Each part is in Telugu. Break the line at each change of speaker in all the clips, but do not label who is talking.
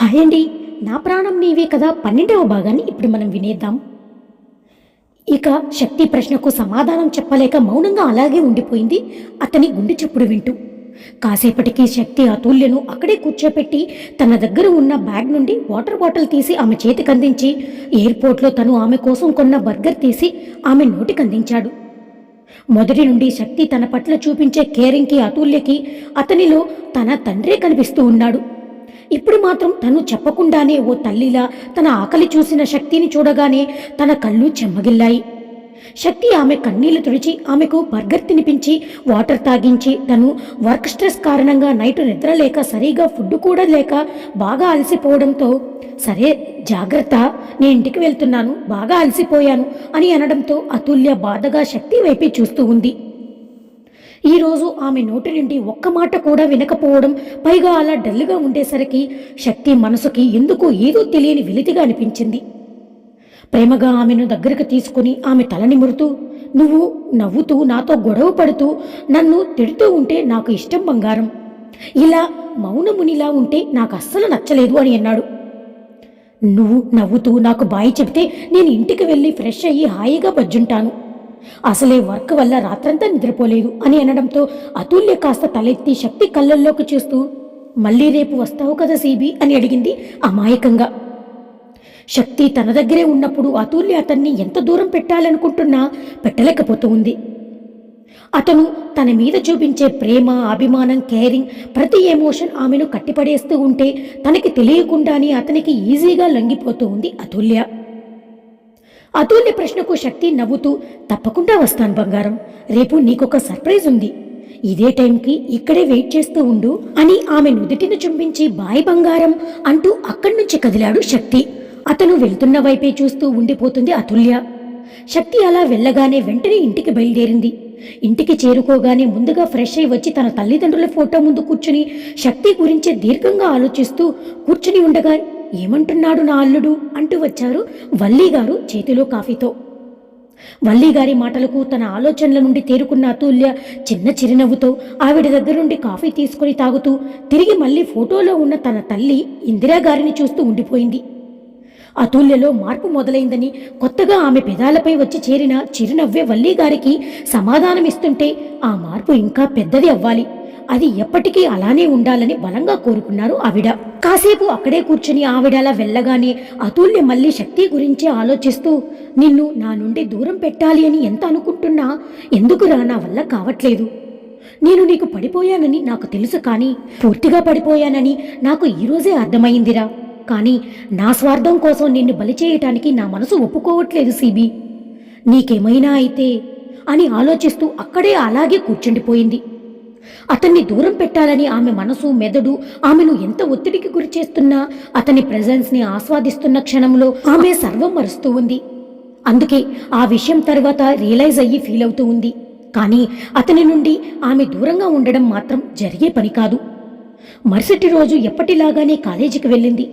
హాయ్ అండి నా ప్రాణం నీవే కదా? పన్నెండవ భాగాన్ని ఇప్పుడు మనం వినేద్దాం. ఇక శక్తి ప్రశ్నకు సమాధానం చెప్పలేక మౌనంగా అలాగే ఉండిపోయింది అతని గుండె చప్పుడు వింటూ. కాసేపటికి శక్తి అతుల్యను అక్కడే కూర్చోపెట్టి తన దగ్గర ఉన్న బ్యాగ్ నుండి వాటర్ బాటిల్ తీసి ఆమె చేతికి అందించి ఎయిర్పోర్ట్లో తను ఆమె కోసం కొన్న బర్గర్ తీసి ఆమె నోటికి అందించాడు. మొదటి నుండి శక్తి తన పట్ల చూపించే కేరింగ్కి అతుల్యకి అతనిలో తన తండ్రే కనిపిస్తూ ఉన్నాడు. ఇప్పుడు మాత్రం తను చెప్పకుండానే ఓ తల్లిలా తన ఆకలి చూసిన శక్తిని చూడగానే తన కళ్ళు చెమ్మగిల్లాయి. శక్తి ఆమె కన్నీళ్ళు తుడిచి ఆమెకు బర్గర్ తినిపించి వాటర్ తాగించి తను వర్క్ స్ట్రెస్ కారణంగా నైట్ నిద్ర లేక సరిగా ఫుడ్ కూడా లేక బాగా అలసిపోవడంతో సరే జాగ్రత్త నేను ఇంటికి వెళ్తున్నాను బాగా అలసిపోయాను అని అనడంతో అతుల్య బాధగా శక్తి వైపే చూస్తూ ఉంది. ఈరోజు ఆమె నోటి నుండి ఒక్క మాట కూడా వినకపోవడం పైగా అలా డల్లుగా ఉండేసరికి శక్తి మనసుకి ఎందుకో ఏదో తెలియని వెలితిగా అనిపించింది. ప్రేమగా ఆమెను దగ్గరకు తీసుకుని ఆమె తల నిమురుతూ నువ్వు నవ్వుతూ నాతో గొడవ పడుతూ నన్ను తిడుతూ ఉంటే నాకు ఇష్టం బంగారం. ఇలా మౌనమునిలా ఉంటే నాకు అస్సలు నచ్చలేదు అని అన్నాడు. నువ్వు నవ్వుతూ నాకు బాయి చెబితే నేను ఇంటికి వెళ్ళి ఫ్రెష్ అయ్యి హాయిగా బజ్జుంటాను. అసలే వర్క్ వల్ల రాత్రంతా నిద్రపోలేదు అని అనడంతో అతుల్య కాస్త తలెత్తి శక్తి కళ్ళల్లోకి చూస్తూ మళ్ళీ రేపు వస్తావు కదా సీబీ? అని అడిగింది అమాయకంగా. శక్తి తన దగ్గరే ఉన్నప్పుడు అతుల్య అతన్ని ఎంత దూరం పెట్టాలనుకుంటున్నా పెట్టలేకపోతూ ఉంది. అతను తన మీద చూపించే ప్రేమ అభిమానం కేరింగ్ ప్రతి ఎమోషన్ ఆమెను కట్టిపడేస్తూ ఉంటే తనకి తెలియకుండానే అతనికి ఈజీగా లొంగిపోతూ ఉంది అతుల్య. అతుల్య ప్రశ్నకు శక్తి నవ్వుతూ తప్పకుండా వస్తాను బంగారం. రేపు నీకొక సర్ప్రైజ్ ఉంది. ఇదే టైంకి ఇక్కడే వెయిట్ చేస్తూ ఉండు అని ఆమె నుదుటిని చుంబించి బాయ్ బంగారం అంటూ అక్కడి నుంచి కదిలాడు శక్తి. అతను వెళ్తున్న వైపే చూస్తూ ఉండిపోతుంది అతుల్య. శక్తి అలా వెళ్ళగానే వెంటనే ఇంటికి బయలుదేరింది. ఇంటికి చేరుకోగానే ముందుగా ఫ్రెష్ అయి వచ్చి తన తల్లిదండ్రుల ఫోటో ముందు కూర్చుని శక్తి గురించి దీర్ఘంగా ఆలోచిస్తూ కూర్చుని ఉండగా ఏమంటున్నాడు నా అల్లుడు? అంటూ వచ్చారు వల్లీగారు చేతిలో కాఫీతో. వల్లీగారి మాటలకు తన ఆలోచనల నుండి తేరుకున్న అతుల్య చిన్న చిరునవ్వుతో ఆవిడ దగ్గర నుండి కాఫీ తీసుకుని తాగుతూ తిరిగి మళ్ళీ ఫోటోలో ఉన్న తన తల్లి ఇందిరాగారిని చూస్తూ ఉండిపోయింది. అతుల్యలో మార్పు మొదలైందని కొత్తగా ఆమె పెదాలపై వచ్చి చేరిన చిరునవ్వే వల్లీగారికి సమాధానమిస్తుంటే ఆ మార్పు ఇంకా పెద్దది అవ్వాలి. అది ఎప్పటికీ అలానే ఉండాలని బలంగా కోరుకున్నారు ఆవిడ. కాసేపు అక్కడే కూర్చుని ఆవిడ అలా వెళ్ళగానే అతుల్య మళ్ళీ శక్తి గురించి ఆలోచిస్తూ నిన్ను నా నుండి దూరం పెట్టాలి అని ఎంత అనుకుంటున్నా? ఎందుకురా నా వల్ల కావట్లేదు? నేను నీకు పడిపోయానని నాకు తెలుసు కానీ పూర్తిగా పడిపోయానని నాకు ఈరోజే అర్థమైందిరా. కానీ నా స్వార్థం కోసం నిన్ను బలి చేయటానికి నా మనసు ఒప్పుకోవట్లేదు సిబి. నీకేమైనా అయితే అని ఆలోచిస్తూ అక్కడే అలాగే కూర్చుండిపోయింది. అతన్ని దూరం పెట్టాలని ఆమె మనసు మెదడు ఆమెను ఎంత ఒత్తిడికి గురి చేస్తున్నా అతని ప్రెజెన్స్ని ఆస్వాదిస్తున్న క్షణంలో ఆమె సర్వం మరుస్తూ ఉంది. అందుకే ఆ విషయం తర్వాత రియలైజ్ అయ్యి ఫీల్ అవుతూ ఉంది. కానీ అతని నుండి ఆమె దూరంగా ఉండడం మాత్రం జరిగే పని కాదు. మరుసటి రోజు ఎప్పటిలాగానే కాలేజీకి వెళ్ళింది.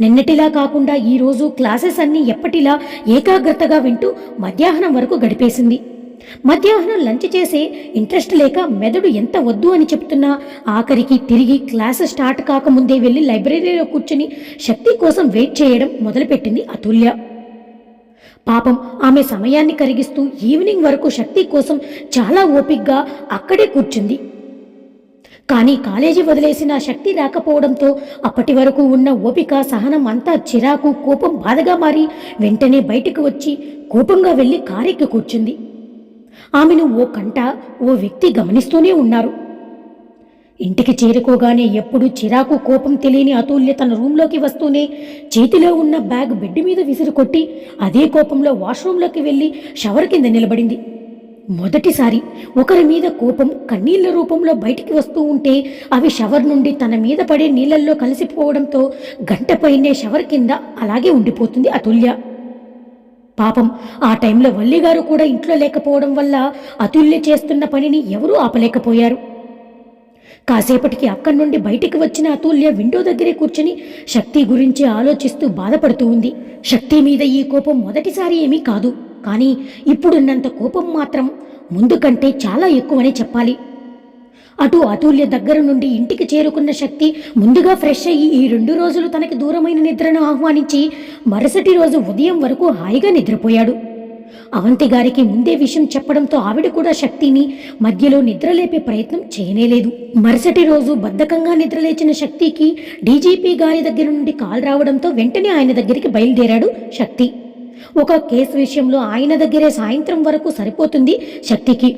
నిన్నటిలా కాకుండా ఈ రోజు క్లాసెస్ అన్నీ ఎప్పటిలా ఏకాగ్రతగా వింటూ మధ్యాహ్నం వరకు గడిపేసింది. మధ్యాహ్నం లంచ్ చేసే ఇంట్రెస్ట్ లేక మెదడు ఎంత వద్దు అని చెప్తున్నా ఆఖరికి తిరిగి క్లాస్ స్టార్ట్ కాకముందే వెళ్ళి లైబ్రరీలో కూర్చుని శక్తి కోసం వెయిట్ చేయడం మొదలుపెట్టింది అతుల్య. పాపం ఆమె సమయాన్ని కరిగిస్తూ ఈవినింగ్ వరకు శక్తి కోసం చాలా ఓపిగ్గా అక్కడే కూర్చుంది. కానీ కాలేజీ వదిలేసిన శక్తి రాకపోవడంతో అప్పటి వరకు ఉన్న ఓపిక సహనం అంతా చిరాకు కోపం బాధగా మారి వెంటనే బయటకు వచ్చి కోపంగా వెళ్ళి కారెక్కి కూర్చుంది. ఆమెను ఓ కంట ఓ వ్యక్తి గమనిస్తూనే ఉన్నారు. ఇంటికి చేరుకోగానే ఎప్పుడు చిరాకు కోపం తెలియని అతుల్య తన రూంలోకి వస్తూనే చేతిలో ఉన్న బ్యాగ్ బెడ్ మీద విసిరుకొట్టి అదే కోపంలో వాష్రూంలోకి వెళ్ళి షవర్ కింద నిలబడింది. మొదటిసారి ఒకరి మీద కోపం కన్నీళ్ళ రూపంలో బయటికి వస్తూ ఉంటే అవి షవర్ నుండి తన మీద పడే నీళ్ళల్లో కలిసిపోవడంతో గంట పైనే షవర్ కింద అలాగే ఉండిపోతుంది అతుల్య. పాపం ఆ టైంలో వల్లిగారు కూడా ఇంట్లో లేకపోవడం వల్ల అతుల్య చేస్తున్న పనిని ఎవరూ ఆపలేకపోయారు. కాసేపటికి అక్కడి నుండి బయటికి వచ్చిన అతుల్య విండో దగ్గరే కూర్చుని శక్తి గురించి ఆలోచిస్తూ బాధపడుతూ ఉంది. శక్తి మీద ఈ కోపం మొదటిసారి ఏమీ కాదు. కానీ ఇప్పుడున్నంత కోపం మాత్రం ముందు కంటే చాలా ఎక్కువనే చెప్పాలి. అటు అతుల్య దగ్గర నుండి ఇంటికి చేరుకున్న శక్తి ముందుగా ఫ్రెష్ అయ్యి ఈ రెండు రోజులు తనకి దూరమైన నిద్రను ఆహ్వానించి మరుసటి రోజు ఉదయం వరకు హాయిగా నిద్రపోయాడు. అవంతి గారికి ముందే విషయం చెప్పడంతో ఆవిడ కూడా శక్తిని మధ్యలో నిద్రలేపే ప్రయత్నం చేయనేలేదు. మరుసటి రోజు బద్ధకంగా నిద్రలేచిన శక్తికి డీజీపీ గారి దగ్గర నుండి కాల్ రావడంతో వెంటనే ఆయన దగ్గరికి బయలుదేరాడు శక్తి. ఒక కేసు విషయంలో ఆయన దగ్గరే సాయంత్రం వరకు సరిపోతుంది శక్తికి.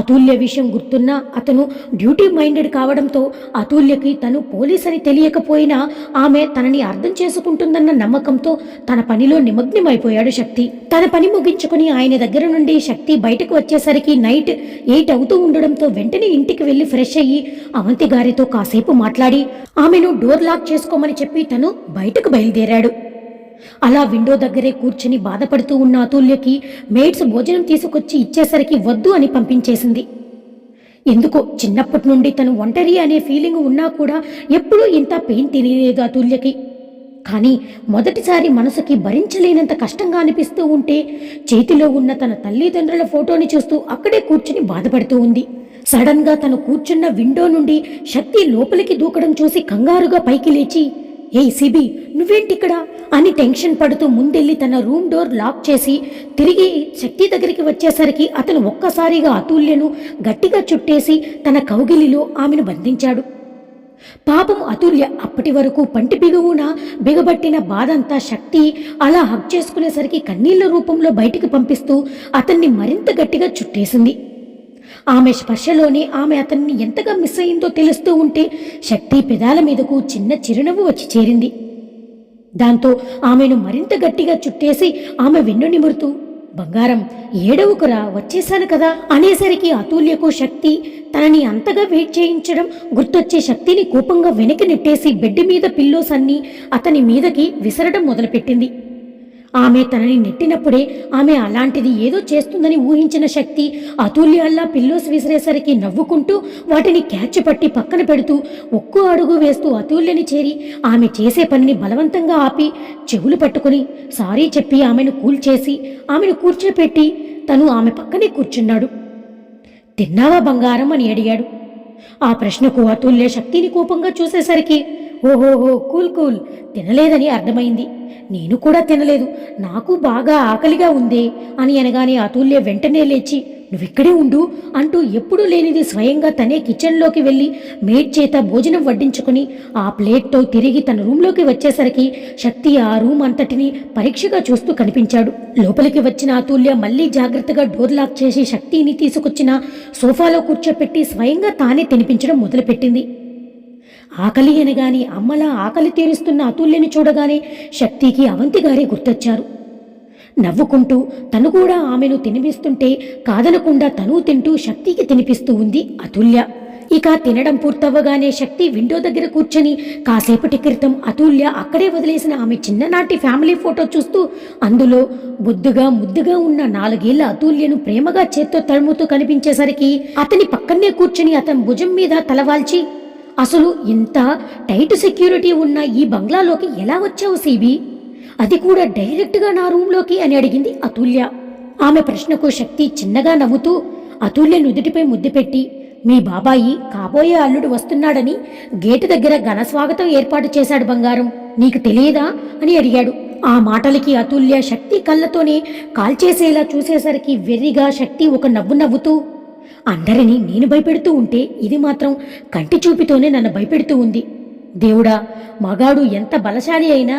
అతుల్య విషయం గుర్తున్నా అతను డ్యూటీ మైండెడ్ కావడంతో అతుల్యకి తను పోలీస్ అని తెలియకపోయినా ఆమె తనని అర్థం చేసుకుంటుందన్న నమ్మకంతో తన పనిలో నిమగ్నమైపోయాడు శక్తి. తన పని ముగించుకుని ఆయన దగ్గర నుండి శక్తి బయటకు వచ్చేసరికి నైట్ ఎయిట్ అవుతూ ఉండడంతో వెంటనే ఇంటికి వెళ్ళి ఫ్రెష్ అయ్యి అవంతి గారితో కాసేపు మాట్లాడి ఆమెను డోర్ లాక్ చేసుకోమని చెప్పి తను బయటకు బయలుదేరాడు. అలా విండో దగ్గరే కూర్చుని బాధపడుతూ ఉన్న అతుల్యకి మేడ్స్ భోజనం తీసుకొచ్చి ఇచ్చేసరికి వద్దు అని పంపించేసింది. ఎందుకో చిన్నప్పటి నుండి తను ఒంటరి అనే ఫీలింగ్ ఉన్నా కూడా ఎప్పుడూ ఇంత పెయిన్ తెలియలేదు అతుల్యకి. కానీ మొదటిసారి మనసుకి భరించలేనంత కష్టంగా అనిపిస్తూ ఉంటే చేతిలో ఉన్న తన తల్లిదండ్రుల ఫోటోని చూస్తూ అక్కడే కూర్చుని బాధపడుతూ ఉంది. సడన్గా తను కూర్చున్న విండో నుండి శక్తి లోపలికి దూకడం చూసి కంగారుగా పైకి లేచి ఏయ్ సిబి నువ్వేంటిక్కడ? అని టెన్షన్ పడుతూ ముందెళ్ళి తన రూమ్ డోర్ లాక్ చేసి తిరిగి శక్తి దగ్గరికి వచ్చేసరికి అతను ఒక్కసారిగా అతుల్యను గట్టిగా చుట్టేసి తన కౌగిలిలో ఆమెను బంధించాడు. పాపం అతుల్య అప్పటి వరకు పంటి బిగువున బిగబట్టిన బాధంతా శక్తి అలా హక్ చేసుకునేసరికి కన్నీళ్ళ రూపంలో బయటికి పంపిస్తూ అతన్ని మరింత గట్టిగా చుట్టేసింది. ఆమె స్పర్శలోనే ఆమె అతన్ని ఎంతగా మిస్ అయిందో తెలుస్తూ ఉంటే శక్తి పెదాల మీదకు చిన్న చిరునవ్వు వచ్చి చేరింది. దాంతో ఆమెను మరింత గట్టిగా చుట్టేసి ఆమె వెన్ను నిమురుతూ బంగారం ఏడవుకురా వచ్చేశాను కదా అనేసరికి అతుల్యకు శక్తి తనని అంతగా వెయిట్ చేయించడం గుర్తొచ్చే శక్తిని కోపంగా వెనక్కి నెట్టేసి బెడ్ మీద పిల్లోస్ అన్ని అతని మీదకి విసరడం మొదలుపెట్టింది. ఆమె తనని నెట్టినప్పుడే ఆమె అలాంటిది ఏదో చేస్తుందని ఊహించిన శక్తి అతుల్యాల్లా పిల్లోస్ విసిరేసరికి నవ్వుకుంటూ వాటిని క్యాచ్ పట్టి పక్కన పెడుతూ ఒక్కో అడుగు వేస్తూ అతుల్యని చేరి ఆమె చేసే పనిని బలవంతంగా ఆపి చెవులు పట్టుకుని సారీ చెప్పి ఆమెను కూల్చేసి ఆమెను కూర్చోపెట్టి తను ఆమె పక్కనే కూర్చున్నాడు. తిన్నావా బంగారం? అని అడిగాడు. ఆ ప్రశ్నకు అతుల్య శక్తిని కోపంగా చూసేసరికి ఓహోహో కూల్ కూల్. తినలేదని అర్థమైంది. నేను కూడా తినలేదు. నాకు బాగా ఆకలిగా ఉందే అని అనగానే అతుల్య వెంటనే లేచి నువ్విక్కడే ఉండు అంటూ ఎప్పుడూ లేనిది స్వయంగా తనే కిచెన్లోకి వెళ్ళి మేడ్ చేత భోజనం వడ్డించుకుని ఆ ప్లేట్తో తిరిగి తన రూంలోకి వచ్చేసరికి శక్తి ఆ రూమ్ అంతటిని పరీక్షగా చూస్తూ కనిపించాడు. లోపలికి వచ్చిన అతుల్య మళ్ళీ జాగ్రత్తగా డోర్ లాక్ చేసి శక్తిని తీసుకొచ్చిన సోఫాలో కూర్చోపెట్టి స్వయంగా తానే తినిపించడం మొదలుపెట్టింది. ఆకలి అనగాని అమ్మలా ఆకలి తీరుస్తున్న అతుల్యని చూడగానే శక్తికి అవంతి గారే గుర్తొచ్చారు. నవ్వుకుంటూ తను కూడా ఆమెను తినిపిస్తుంటే కాదనకుండా తను తింటూ శక్తికి తినిపిస్తూ ఉంది అతుల్య. ఇక తినడం పూర్తవ్వగానే శక్తి విండో దగ్గర కూర్చొని కాసేపటి క్రితం అతుల్య అక్కడే వదిలేసిన ఆమె చిన్ననాటి ఫ్యామిలీ ఫోటో చూస్తూ అందులో బొద్దుగా ముద్దుగా ఉన్న నాలుగేళ్ళ అతుల్యను ప్రేమగా చేత్తో తడుముతూ కనిపించేసరికి అతని పక్కనే కూర్చుని అతని భుజం మీద తలవాల్చి అసలు ఇంత టైట్ సెక్యూరిటీ ఉన్న ఈ బంగ్లాలోకి ఎలా వచ్చావు సీబీ? అది కూడా డైరెక్ట్గా నా రూంలోకి అని అడిగింది అతుల్య. ఆమె ప్రశ్నకు శక్తి చిన్నగా నవ్వుతూ అతుల్య నుదుటిపై ముద్దు పెట్టి మీ బాబాయి కాబోయే అల్లుడు వస్తున్నాడని గేటు దగ్గర ఘన స్వాగతం ఏర్పాటు చేశాడు బంగారం. నీకు తెలియదా? అని అడిగాడు. ఆ మాటలకి అతుల్య శక్తి కళ్ళతోనే కాల్చేసేలా చూసేసరికి వెర్రిగా శక్తి ఒక నవ్వు నవ్వుతూ అందరినీ నేను భయపెడుతూ ఉంటే ఇది మాత్రం కంటి చూపుతోనే నన్ను భయపెడుతూ ఉంది. దేవుడా మగాడు ఎంత బలశాలి అయినా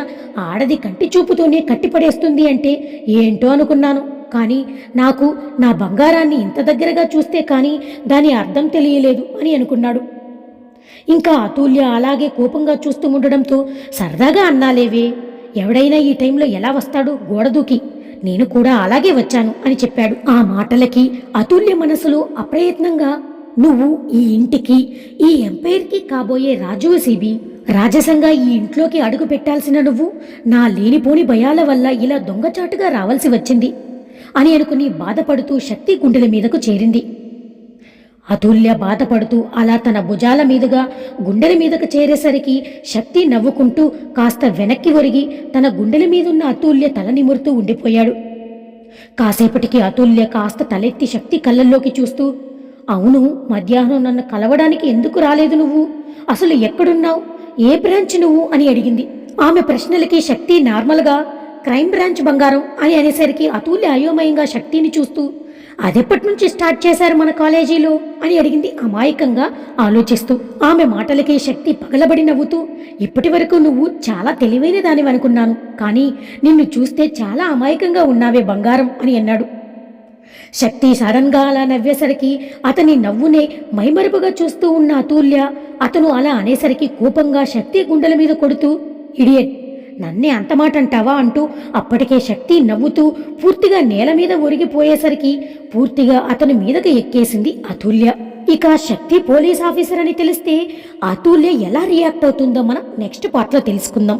ఆడది కంటి చూపుతోనే కట్టిపడేస్తుంది అంటే ఏంటో అనుకున్నాను. కానీ నాకు నా బంగారాన్ని ఇంత దగ్గరగా చూస్తే కానీ దాని అర్థం తెలియలేదు అని అనుకున్నాడు. ఇంకా అతుల్య అలాగే కోపంగా చూస్తూ ఉండడంతో సరదాగా అన్నాలేవే ఎవడైనా ఈ టైంలో ఎలా వస్తాడు గోడ దూకి నేను కూడా అలాగే వచ్చాను అని చెప్పాడు. ఆ మాటలకి అతుల్య మనసులో అప్రయత్నంగా నువ్వు ఈ ఇంటికి ఈ ఎంపైర్కి కాబోయే రాజువు సిబి రాజసంగా ఈ ఇంట్లోకి అడుగు పెట్టాల్సిన నువ్వు నా లేనిపోని భయాల వల్ల ఇలా దొంగచాటుగా రావాల్సి వచ్చింది అని అనుకుని బాధపడుతూ శక్తి గుండెల మీదకు చేరింది. అతుల్య బాధపడుతూ అలా తన భుజాల మీదుగా గుండెల మీదకు చేరేసరికి శక్తి నవ్వుకుంటూ కాస్త వెనక్కి ఒరిగి తన గుండెల మీదున్న అతుల్య తల నిమురుతూ ఉండిపోయాడు. కాసేపటికి అతుల్య కాస్త తలెత్తి శక్తి కళ్ళల్లోకి చూస్తూ అవును మధ్యాహ్నం నన్ను కలవడానికి ఎందుకు రాలేదు నువ్వు? అసలు ఎక్కడున్నావు? ఏ బ్రాంచ్ నువ్వు? అని అడిగింది. ఆమె ప్రశ్నలకి శక్తి నార్మల్గా క్రైమ్ బ్రాంచ్ బంగారం అని అనేసరికి అతుల్య అయోమయంగా శక్తిని చూస్తూ అదెప్పటి నుంచి స్టార్ట్ చేశారు మన కాలేజీలో అని అడిగింది అమాయకంగా ఆలోచిస్తూ. ఆమె మాటలకి శక్తి పగలబడి నవ్వుతూ ఇప్పటి వరకు నువ్వు చాలా తెలివైన దానివి అనుకున్నాను కానీ నిన్ను చూస్తే చాలా అమాయకంగా ఉన్నావే బంగారం అని అన్నాడు. శక్తి సడన్గా అలా నవ్వేసరికి అతని నవ్వునే మైమరుపుగా చూస్తూ ఉన్న అతూల్య అతను అలా అనేసరికి కోపంగా శక్తి గుండెల మీద కొడుతూ ఇడియట్ నన్నే అంతమాటంటావా అంటూ అప్పటికే శక్తి నవ్వుతూ పూర్తిగా నేల మీద ఒరిగిపోయేసరికి పూర్తిగా అతని మీదకు ఎక్కేసింది అతుల్య. ఇక శక్తి పోలీస్ ఆఫీసర్ అని తెలిస్తే అతుల్య ఎలా రియాక్ట్ అవుతుందో మనం నెక్స్ట్ పార్ట్లో తెలుసుకుందాం.